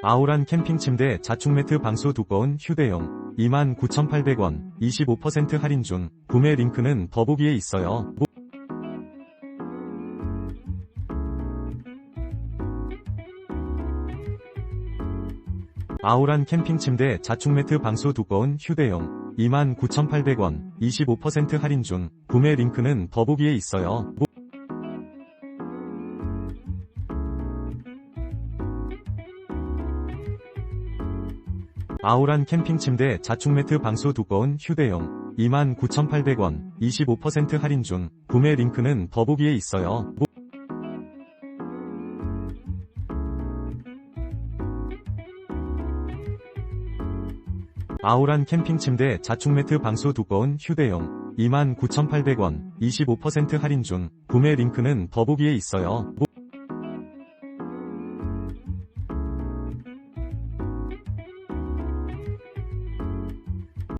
아우란 캠핑 침대 자충 매트 방수 두꺼운 휴대용 29,800원 25% 할인 중 구매 링크는 더보기에 있어요. 아우란 캠핑 침대 자충 매트 방수 두꺼운 휴대용 29,800원 25% 할인 중 구매 링크는 더보기에 있어요. 아우란 캠핑 침대 자충 매트 방수 두꺼운 휴대용 29,800원 25% 할인 중 구매 링크는 더보기에 있어요. 아우란 캠핑 침대 자충 매트 방수 두꺼운 휴대용 29,800원 25% 할인 중 구매 링크는 더보기에 있어요.